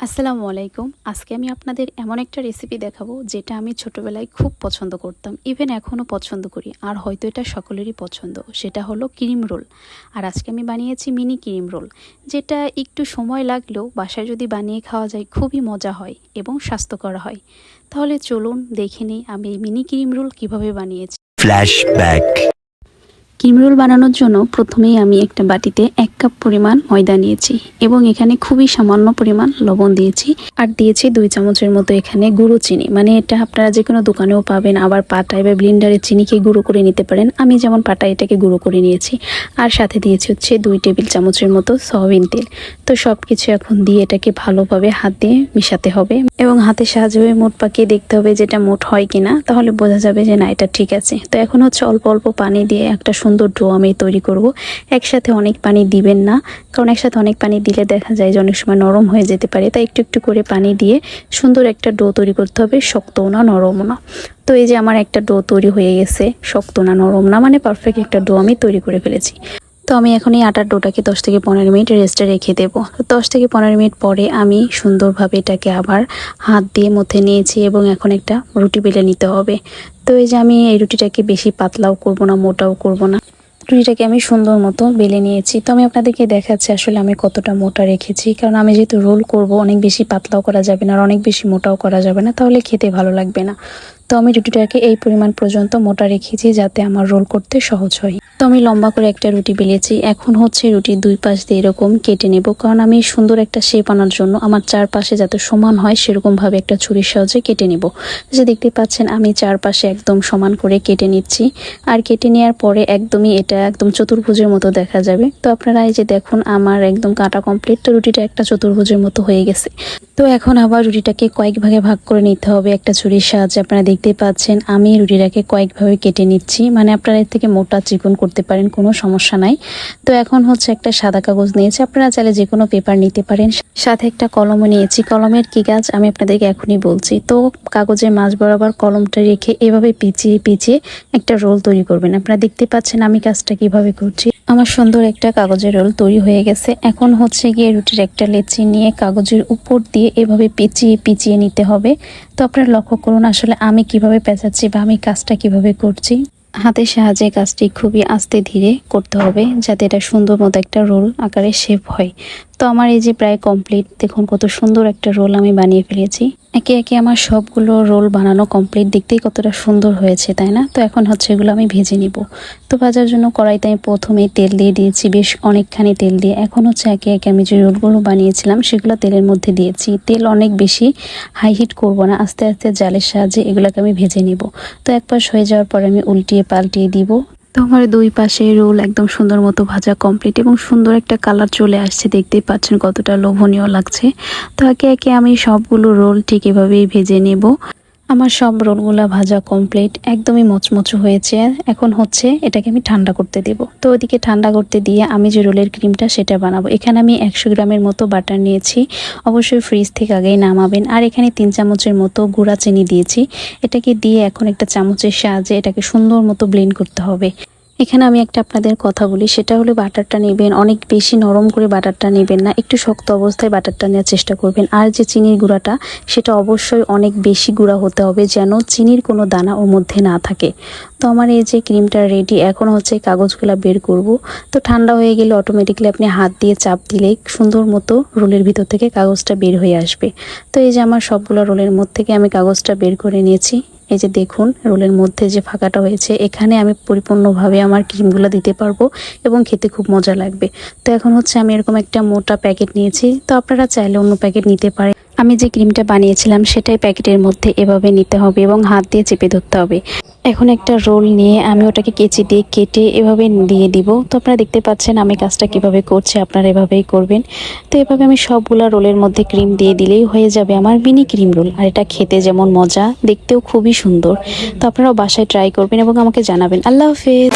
আসসালামু আলাইকুম। আজকে আমি আপনাদের এমন একটা রেসিপি দেখাবো যেটা আমি ছোটবেলায় খুব পছন্দ করতাম। ইভেন এখনও পছন্দ করি। আর হয়তো এটা সকলেরই পছন্দ। সেটা হলো ক্রিম রোল আর আজকে আমি বানিয়েছি মিনি ক্রিম রোল যেটা একটু সময় লাগলেও বাসায় যদি বানিয়ে খাওয়া যায় খুবই মজা হয় এবং স্বাস্থ্যকর হয়। তাহলে চলুন দেখে নিই আমি এই মিনি ক্রিম রোল কীভাবে বানিয়েছি। Flashback. ক্রিম রোল বানানোর জন্য প্রথমেই আমি একটা বাটিতে এক কাপ পরিমাণ ময়দা নিয়েছি এবং এখানে খুবই সামান্য পরিমাণ লবণ দিয়েছি। আর দিয়েছি দুই চামচের মতো এখানে গুঁড়ো চিনি। মানে এটা আপনারা যে কোনো দোকানেও পাবেন, আবার পাটায় বা ব্লিন্ডারে চিনিকে গুঁড়ো করে নিতে পারেন। আমি যেমন পাটায় এটাকে গুঁড়ো করে নিয়েছি। আর সাথে দিয়েছি হচ্ছে দুই টেবিল চামচের মতো সয়াবিন তেল। তো সব কিছু এখন দিয়ে এটাকে ভালোভাবে হাত দিয়ে মিশাতে হবে। এবং হাতের সাহায্যে মোট পাকিয়ে দেখতে হবে যেটা মোট হয় কিনা। তাহলে বোঝা যাবে যে না, এটা ঠিক আছে। তো এখন হচ্ছে অল্প অল্প পানি দিয়ে একটা সুন্দর ডো আমি তৈরি করব। একসাথে অনেক পানি দিবেন না। কারণ একসাথে অনেক পানি দিলে দেখা যায় যে অনেক সময় নরম হয়ে যেতে পারে। তাই একটু একটু করে পানি দিয়ে সুন্দর একটা ডো তৈরি করতে হবে। শক্তও না নরমও না। তো এই যে আমার একটা ডো তৈরি হয়ে গেছে, শক্ত না, নরম না মানে পারফেক্ট একটা ডো আমি তৈরি করে ফেলেছি। তো আমি এখন এই আটার ডোটাকে দশ থেকে পনেরো মিনিট রেস্টে রেখে দেবো। দশ থেকে পনেরো মিনিট পরে আমি সুন্দরভাবে এটাকে আবার হাত দিয়ে মধ্যে নিয়েছি এবং এখন একটা রুটি বেলে নিতে হবে। তো এই যে আমি এই রুটিটাকে বেশি পাতলাও করব না, মোটাও করব না। রুটিটাকে আমি সুন্দর মতো বেলে নিয়েছি। তো আমি আপনাদেরকে দেখাচ্ছি আসলে আমি কতটা মোটা রেখেছি। কারণ আমি যেহেতু রোল করব, অনেক বেশি পাতলাও করা যাবে না আর অনেক বেশি মোটাও করা যাবে না, তাহলে খেতে ভালো লাগবে না। তো আমি রুটিটাকে এই পরিমাণ পর্যন্ত মোটা রেখেছি যাতে আমার রোল করতে সহজ হয়। তো আমি লম্বা করে একটা রুটি বেলেছি। এখন হচ্ছে রুটির দুই পাশ দিয়ে এরকম কেটে নেব। কারণ আমি সুন্দর একটা শেপ আনার জন্য আমার চারপাশে যাতে সমান হয় সেরকমভাবে একটা ছুরির সাহায্যে কেটে নেব। যে দেখতে পাচ্ছেন, আমি চারপাশে একদম সমান করে কেটে নিচ্ছি। আর কেটে নেওয়ার পরে একদমই এটা একদম চতুর্ভুজের মতো দেখা যাবে। তো আপনারা এই যে দেখুন, আমার একদম কাটা কমপ্লিট তো রুটিটা একটা চতুর্ভুজের মতো হয়ে গেছে। তো এখন আবার রুটিটাকে কয়েক ভাগে ভাগ করে নিতে হবে। একটা ছুরির সাহায্যে আপনারা দেখতে পাচ্ছেন, আমি রুটিটাকে কয়েকভাবে কেটে নিচ্ছি। মানে আপনারা এর থেকে মোটা চিকন করতে পারেন, কোনো সমস্যা নাই। তো এখন হচ্ছে একটা সাদা কাগজ নিয়েছি, আপনারা চাইলে যে কোনো পেপার নিতে পারেন। সাথে একটা কলমও নিয়েছি, কলমের কি কাজ আমি আপনাদেরকে এখনই বলছি। তো কাগজের মাঝ বরাবর কলমটা রেখে এভাবে পিছিয়ে পিছিয়ে একটা রোল তৈরি করবেন। আপনারা দেখতে পাচ্ছেন আমি কাজটা কীভাবে করছি। আমার সুন্দর একটা কাগজের রোল তৈরি হয়ে গেছে। এখন হচ্ছে গিয়ে রুটির একটা লেচি নিয়ে কাগজের উপর দিয়ে এভাবে পেঁচিয়ে পেঁচিয়ে নিতে হবে। তো আপনারা লক্ষ্য করুন, আসলে আমি কীভাবে পেঁচাচ্ছি বা আমি কাজটা কীভাবে করছি। হাতের সাহায্যে কাজটি খুবই আস্তে ধীরে করতে হবে, যাতে এটা সুন্দর মতো একটা রোল আকারে শেপ হয়। তো আমার এই যে প্রায় কমপ্লিট দেখুন কত সুন্দর একটা রোল আমি বানিয়ে ফেলেছি। একে একে আমার সবগুলো রোল বানানো কমপ্লিট দেখতেই কতটা সুন্দর হয়েছে, তাই না? তো এখন হচ্ছে এগুলো আমি ভেজে নিব। তো ভাজার জন্য কড়াইতে আমি প্রথমে তেল দিয়ে দিয়েছি, বেশ অনেকখানি তেল দিয়ে। এখন হচ্ছে একে একে আমি যে রোলগুলো বানিয়েছিলাম, সেগুলো তেলের মধ্যে দিয়েছি। তেল অনেক বেশি হাই হিট করব না, আস্তে আস্তে জালের সাহায্যে এগুলোকে আমি ভেজে নিব। তো এক পাশ হয়ে যাওয়ার পর আমি উল্টিয়ে পাল্টিয়ে দিব। তো আমার দুই পাশে রোল একদম সুন্দর মতো ভাজা কমপ্লিট এবং সুন্দর একটা কালার চলে আসছে। দেখতেই পাচ্ছেন কতটা লোভনীয় লাগছে। তো একে একে আমি সবগুলো রোল ঠিক এভাবেই ভেজে নেব। আমার সব রোলগুলা ভাজা কমপ্লিট একদমই মচমচো হয়েছে। এখন হচ্ছে এটাকে আমি ঠান্ডা করতে দেব। তো ওদিকে ঠান্ডা করতে দিয়ে আমি যে রোলের ক্রিমটা সেটা বানাবো। এখানে আমি একশো গ্রামের মতো বাটার নিয়েছি। অবশ্যই ফ্রিজ থেকে আগেই নামাবেন। আর এখানে তিন চামচের মতো গুঁড়া চিনি দিয়েছি। এটাকে দিয়ে এখন একটা চামচের সাহায্যে এটাকে সুন্দর মতো ব্লেন্ড করতে হবে। এখানে আমি একটা আপনাদের কথা বলি, সেটা হলো বাটারটা নেবেন, অনেক বেশি নরম করে বাটারটা নেবেন না, একটু শক্ত অবস্থায় বাটারটা নেওয়ার চেষ্টা করবেন। আর যে চিনির গুঁড়াটা, সেটা অবশ্যই অনেক বেশি গুঁড়া হতে হবে যেন চিনির কোনো দানা ওর মধ্যে না থাকে। তো আমার এই যে ক্রিমটা রেডি এখন হচ্ছে কাগজগুলো বের করব। তো ঠান্ডা হয়ে গেলে অটোমেটিকলি আপনি হাত দিয়ে চাপ দিলেই সুন্দর মতো রোলের ভিতর থেকে কাগজটা বের হয়ে আসবে। তো এই যে আমার সবগুলো রোলের মধ্যে থেকে আমি কাগজটা বের করে নিয়েছি। এই যে দেখুন, রোলের মধ্যে যে ফাঁকাটা হয়েছে, এখানে আমি পরিপূর্ণভাবে আমার ক্রিমগুলো দিতে পারব এবং খেতে খুব মজা লাগবে। তো এখন হচ্ছে আমি এরকম একটা মোটা প্যাকেট নিয়েছি। তো আপনারা চাইলে অন্য প্যাকেট নিতে পারে আমি যে ক্রিমটা বানিয়েছিলাম, সেটাই প্যাকেটের মধ্যে এভাবে নিতে হবে এবং হাত দিয়ে চেপে ধরতে হবে। এখন একটা রোল নিয়ে আমি ওটাকে কেচি দিয়ে কেটে এভাবে দিয়ে দিব। তো আপনারা দেখতে পাচ্ছেন আমি কাজটা কীভাবে করছি, আপনারা এভাবেই করবেন। তো এভাবে আমি সবগুলা রোলের মধ্যে ক্রিম দিয়ে দিলেই হয়ে যাবে আমার মিনি ক্রিম রোল। আর এটা খেতে যেমন মজা, দেখতেও খুবই সুন্দর। তো আপনারাও বাসায় ট্রাই করবেন এবং আমাকে জানাবেন। আল্লাহ হাফেজ।